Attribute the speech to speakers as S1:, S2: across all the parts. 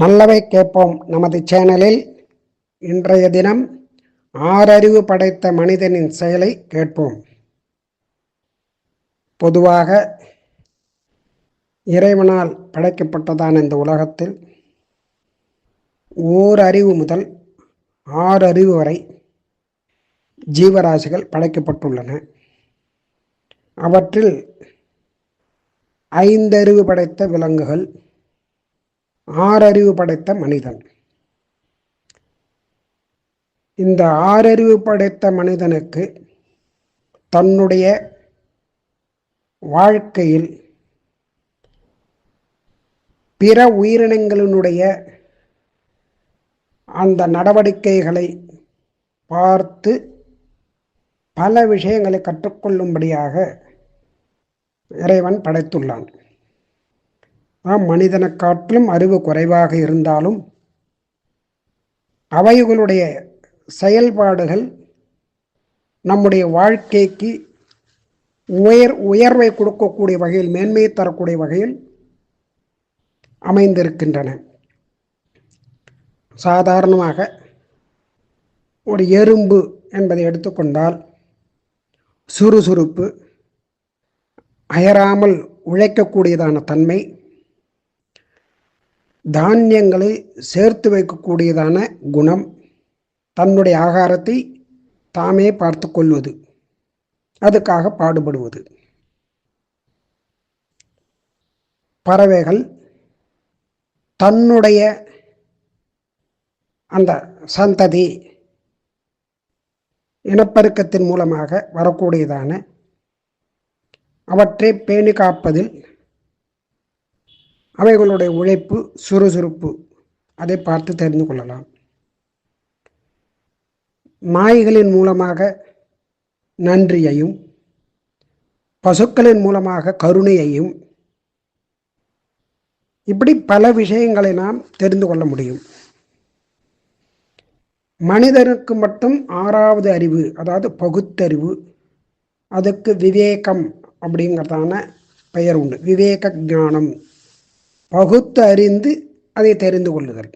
S1: நல்லவை கேட்போம் நமது சேனலில். இன்றைய தினம் ஆறறிவு படைத்த மனிதனின் செயலை கேட்போம். பொதுவாக இறைவனால் படைக்கப்பட்டதான இந்த உலகத்தில் ஓர் அறிவு முதல் ஆறு அறிவு வரை ஜீவராசிகள் படைக்கப்பட்டுள்ளன. அவற்றில் ஐந்தறிவு படைத்த விலங்குகள் ஆறறிவு படைத்த மனிதன். இந்த ஆறறிவு படைத்த மனிதனுக்கு தன்னுடைய வாழ்க்கையில் பிற உயிரினங்களினுடைய அந்த நடவடிக்கைகளை பார்த்து பல விஷயங்களை கற்றுக்கொள்ளும்படியாக இறைவன் படைத்துள்ளான். ஆ மனிதனை காட்டிலும் அறிவு குறைவாக இருந்தாலும் அவைகளுடைய செயல்பாடுகள் நம்முடைய வாழ்க்கைக்கு உயர் உயர்வை கொடுக்கக்கூடிய வகையில் மேன்மையை தரக்கூடிய வகையில் அமைந்திருக்கின்றன. சாதாரணமாக ஒரு எறும்பு என்பதை எடுத்துக்கொண்டால் சுறுசுறுப்பு அயராமல் உழைக்கக்கூடியதான தன்மை தானியங்களை சேர்த்து வைக்கக்கூடியதான குணம் தன்னுடைய ஆகாரத்தை தாமே பார்த்து கொள்வது. அதுக்காக பாடுபடுவது. பறவைகள் தன்னுடைய அந்த சந்ததி இனப்பெருக்கத்தின் மூலமாக வரக்கூடியதான அவற்றை பேணி காப்பதில் அவைகளுடைய உழைப்பு சுறுசுறுப்பு. அதை பார்த்து தெரிந்து கொள்ளலாம். நாய்களின் மூலமாக நன்றியையும் பசுக்களின் மூலமாக கருணையையும் இப்படி பல விஷயங்களை நாம் தெரிந்து கொள்ள முடியும். மனிதனுக்கு மட்டும் ஆறாவது அறிவு அதாவது பகுத்தறிவு அதுக்கு விவேகம் அப்படிங்கிறதான பெயர் உண்டு. விவேக ஞானம். பகுத்து அறிந்து அதை தெரிந்து கொள்ளுதல்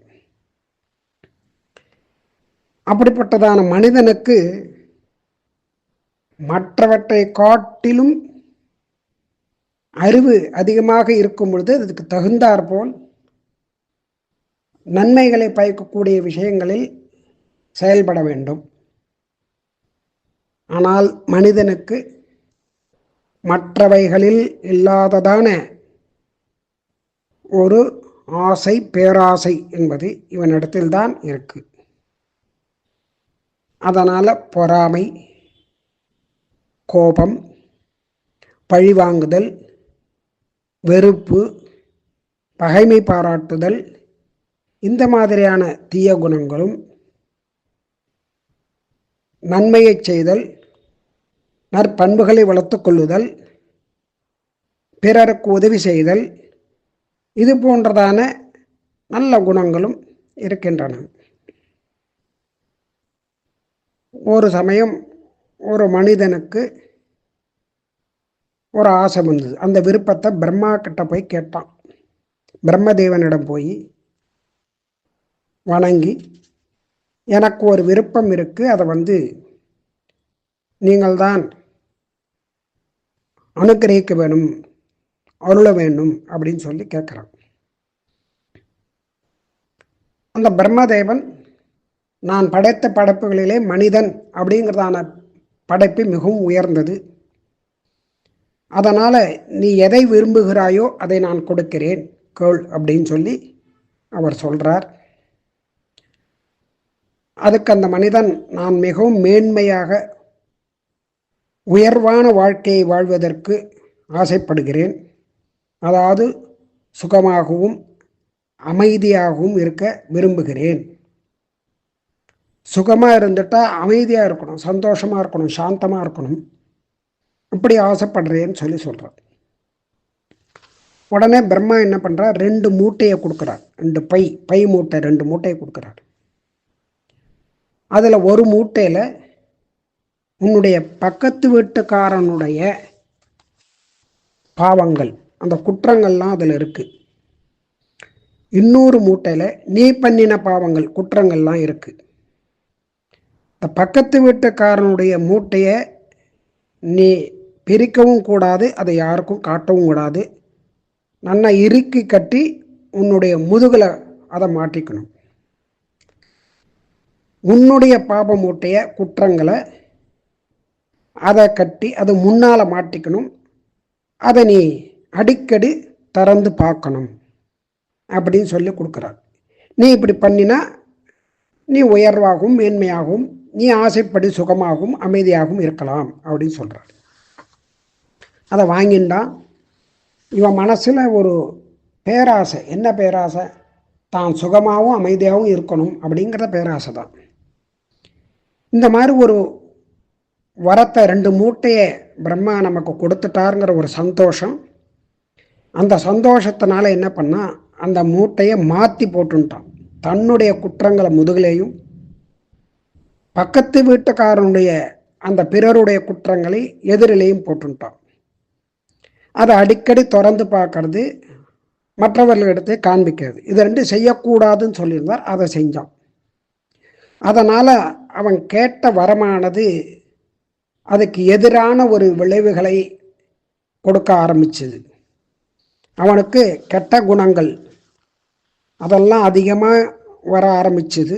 S1: அப்படிப்பட்டதான மனிதனுக்கு மற்றவற்றை காட்டிலும் அறிவு அதிகமாக இருக்கும் பொழுது அதுக்கு தகுந்தாற்போல் நன்மைகளை பயக்கக்கூடிய விஷயங்களில் செயல்பட வேண்டும். ஆனால் மனிதனுக்கு மற்றவைகளில் இல்லாததான ஒரு ஆசை பேராசை என்பது இவனிடத்தில்தான் இருக்கு. அதனால் பொறாமை கோபம் பழிவாங்குதல் வெறுப்பு பகைமை பாராட்டுதல் இந்த மாதிரியான தீய குணங்களும் நன்மையை செய்தல் நற்பண்புகளை வளர்த்து கொள்ளுதல் பிறருக்கு உதவி செய்தல் இது போன்றதான நல்ல குணங்களும் இருக்கின்றன. ஒரு சமயம் ஒரு மனிதனுக்கு ஒரு ஆசை வந்தது. அந்த விருப்பத்தை பிரம்மா கிட்ட போய் கேட்டான். பிரம்மதேவனிடம் போய் வணங்கி எனக்கு ஒரு விருப்பம் இருக்குது அதை வந்து நீங்கள்தான் அனுக்கிரகிக்க வேணும். அருள வேண்டும் அப்படின்னு சொல்லி கேட்குறான். அந்த பிரம்மதேவன் நான் படைத்த படைப்புகளிலே மனிதன் அப்படிங்கிறதான படைப்பு மிகவும் உயர்ந்தது. அதனால் நீ எதை விரும்புகிறாயோ அதை நான் கொடுக்கிறேன் கேள் அப்படின்னு சொல்லி அவர் சொல்கிறார் அதுக்கு அந்த மனிதன் நான் மிகவும் மேன்மையாக உயர்வான வாழ்க்கையை வாழ்வதற்கு ஆசைப்படுகிறேன். அதாவது சுகமாகவும் அமைதியாகவும் இருக்க விரும்புகிறேன். சுகமாக இருந்துட்டால் அமைதியாக இருக்கணும் சந்தோஷமாக இருக்கணும் சாந்தமாக இருக்கணும். இப்படி ஆசைப்படுறேன்னு சொல்லி சொல்கிறார் உடனே பிரம்மா என்ன பண்ணுறார் ரெண்டு மூட்டையை கொடுக்குறார். ரெண்டு பை பை மூட்டை ரெண்டு மூட்டையை கொடுக்குறார். அதில் ஒரு மூட்டையில் உன்னுடைய பக்கத்து வீட்டுக்காரனுடைய பாவங்கள் அந்த குற்றங்கள்லாம் அதில் இருக்குது இன்னொரு மூட்டையில் நீ பண்ணின பாவங்கள் குற்றங்கள்லாம் இருக்குது இந்த பக்கத்து வீட்டுக்காரனுடைய மூட்டையை நீ பிரிக்கவும் கூடாது அதை யாருக்கும் காட்டவும் கூடாது. நல்லா இறுக்கி கட்டி உன்னுடைய முதுகில் அதை மாட்டிக்கணும். உன்னுடைய பாப மூட்டைய குற்றங்களை அதை கட்டி அதை முன்னால் மாட்டிக்கணும். அதை நீ அடிக்கடி திறந்து பார்க்கணும் அப்படின்னு சொல்லி கொடுக்குறார். நீ இப்படி பண்ணினா நீ உயர்வாகவும் மேன்மையாகவும் நீ ஆசைப்படி சுகமாகவும் அமைதியாகவும் இருக்கலாம் அப்படின்னு சொல்கிறார் அதை வாங்கிண்டான் இவன் மனசில் ஒரு பேராசை. என்ன பேராசை? தான் சுகமாகவும் அமைதியாகவும் இருக்கணும் அப்படிங்கிற பேராசை தான். இந்த மாதிரி ஒரு வரத்தை ரெண்டு மூட்டையை பிரம்மா நமக்கு கொடுத்துட்டாருங்கிற ஒரு சந்தோஷம் அந்த சந்தோஷத்தினால என்ன பண்ணால் அந்த மூட்டையை மாற்றி போட்டுட்டான் தன்னுடைய குற்றங்களை முதுகிலேயும் பக்கத்து வீட்டுக்காரனுடைய அந்த பிறருடைய குற்றங்களை எதிரிலையும் போட்டுட்டான் அதை அடிக்கடி திறந்து பார்க்கறது மற்றவர்களிடத்தை காண்பிக்கிறது. இது ரெண்டு செய்யக்கூடாதுன்னு சொல்லியிருந்தார் அதை செஞ்சான். அதனால் அவன் கேட்ட வரமானது அதுக்கு எதிரான ஒரு விளைவுகளை கொடுக்க ஆரம்பிச்சது. அவனுக்கு கெட்ட குணங்கள். அதெல்லாம் அதிகமாக வர ஆரம்பிச்சுது.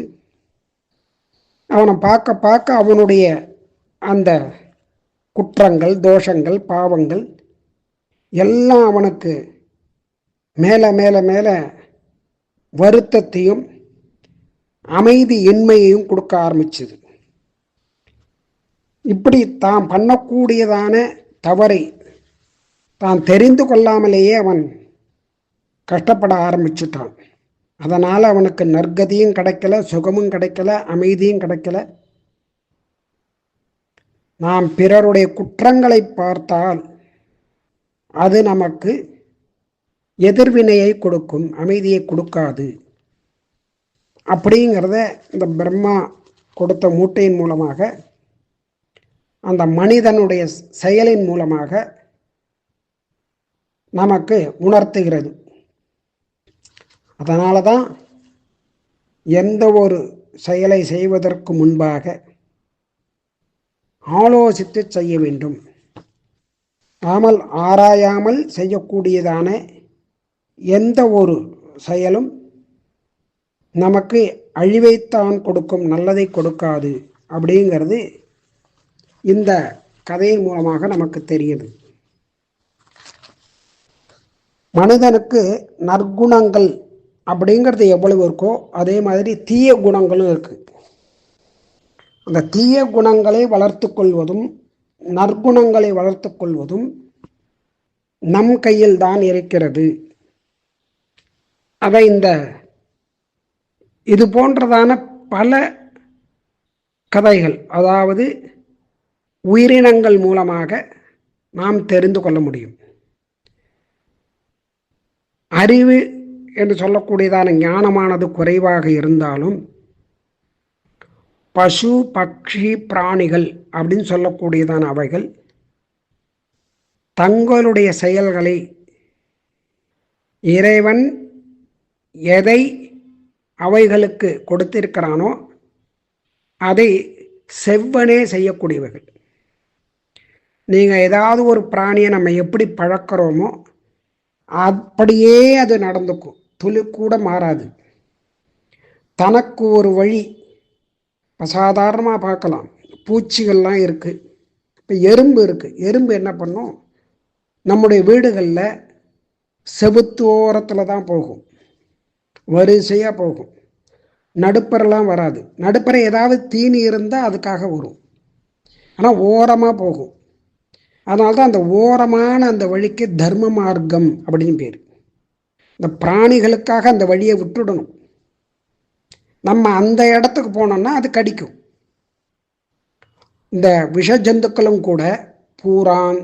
S1: அவனை பார்க்க பார்க்க அவனுடைய அந்த குற்றங்கள் தோஷங்கள் பாவங்கள் எல்லாம் அவனுக்கு மேலே மேலே மேலே வருத்தத்தையும் அமைதி இன்மையையும் கொடுக்க ஆரம்பிச்சது. இப்படி தான் பண்ணக்கூடியதான தவறை தான் தெரிந்து கொள்ளாமலேயே அவன் கஷ்டப்பட ஆரம்பிச்சுட்டான். அதனால் அவனுக்கு நற்கதியும் கிடைக்கல சுகமும் கிடைக்கல அமைதியும் கிடைக்கல. நாம் பிறருடைய குற்றங்களை பார்த்தால் அது நமக்கு எதிர்வினையை கொடுக்கும் அமைதியை கொடுக்காது. அப்படிங்கிறத இந்த பிரம்மா கொடுத்த மூட்டையின் மூலமாக அந்த மனிதனுடைய செயலின் மூலமாக நமக்கு உணர்த்துகிறது. அதனால தான் எந்த ஒரு செயலை செய்வதற்கு முன்பாக ஆலோசித்து செய்ய வேண்டும். நாமல் ஆராயாமல் செய்யக்கூடியதான எந்த ஒரு செயலும் நமக்கு அழிவைத்தான் கொடுக்கும் நல்லதை கொடுக்காது அப்படிங்கிறது இந்த கதையின் மூலமாக நமக்கு தெரியுது. மனிதனுக்கு நற்குணங்கள் அப்படிங்கிறது எவ்வளவு இருக்கோ அதே மாதிரி தீய குணங்களும் இருக்குது அந்த தீய குணங்களை வளர்த்து கொள்வதும் நற்குணங்களை வளர்த்து கொள்வதும் நம் கையில் தான் இருக்கிறது. அதை இந்த இது போன்றதான பல கதைகள் அதாவது உயிரினங்கள் மூலமாக நாம் தெரிந்து கொள்ள முடியும். அறிவு என்று சொல்லக்கூடியதான ஞானமானது குறைவாக இருந்தாலும் பசு பக்ஷி பிராணிகள் அப்படின்னு சொல்லக்கூடியதான அவைகள் தங்களுடைய செயல்களை இறைவன் எதை அவைகளுக்கு கொடுத்திருக்கிறானோ அதை செவ்வனே செய்யக்கூடியவர்கள் நீங்கள் ஏதாவது ஒரு பிராணியை நம்ம எப்படி பழக்கிறோமோ அப்படியே அது நடந்துக்கும். துளி கூட மாறாது. தனக்கு ஒரு வழி இப்போ சாதாரணமாக பார்க்கலாம். பூச்சிகள்லாம் இருக்குது இப்போ எறும்பு இருக்குது எறும்பு என்ன பண்ணும்? நம்முடைய வீடுகளில் செவுத்து ஓரத்தில் தான் போகும். வரிசையாக போகும். நடுப்பரெல்லாம் வராது. நடுப்பறை ஏதாவது தீனி இருந்தால் அதுக்காக வரும். ஆனால் ஓரமாக போகும். அதனால தான் அந்த ஓரமான அந்த வழிக்கு தர்ம மார்க்கம் அப்படின்னு பேர். இந்த பிராணிகளுக்காக அந்த வழியை விட்டுடணும். நம்ம அந்த இடத்துக்கு போனோம்னா அது கடிக்கும். இந்த விஷ ஜந்துக்களும் கூட பூரான்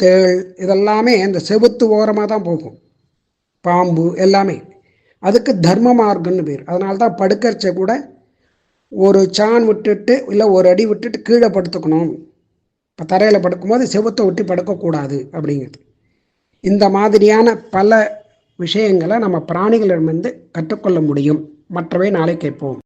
S1: தேள் இதெல்லாமே இந்த செவுத்து ஓரமாக தான் போகும். பாம்பு எல்லாமே. அதுக்கு தர்ம மார்க்கம்னு பேர். அதனால தான் படுக்கரிச்சை கூட ஒரு சான் விட்டுட்டு இல்லை ஒரு அடி விட்டுட்டு கீழே படுத்துக்கணும். இப்போ தரையில் படுக்கும்போது செவத்தை ஒட்டி படுக்கக்கூடாது அப்படிங்கிறது. இந்த மாதிரியான பல விஷயங்களை நம்ம பிராணிகளிடமிருந்து கற்றுக்கொள்ள முடியும். மற்றவை நாளை கேட்போம்.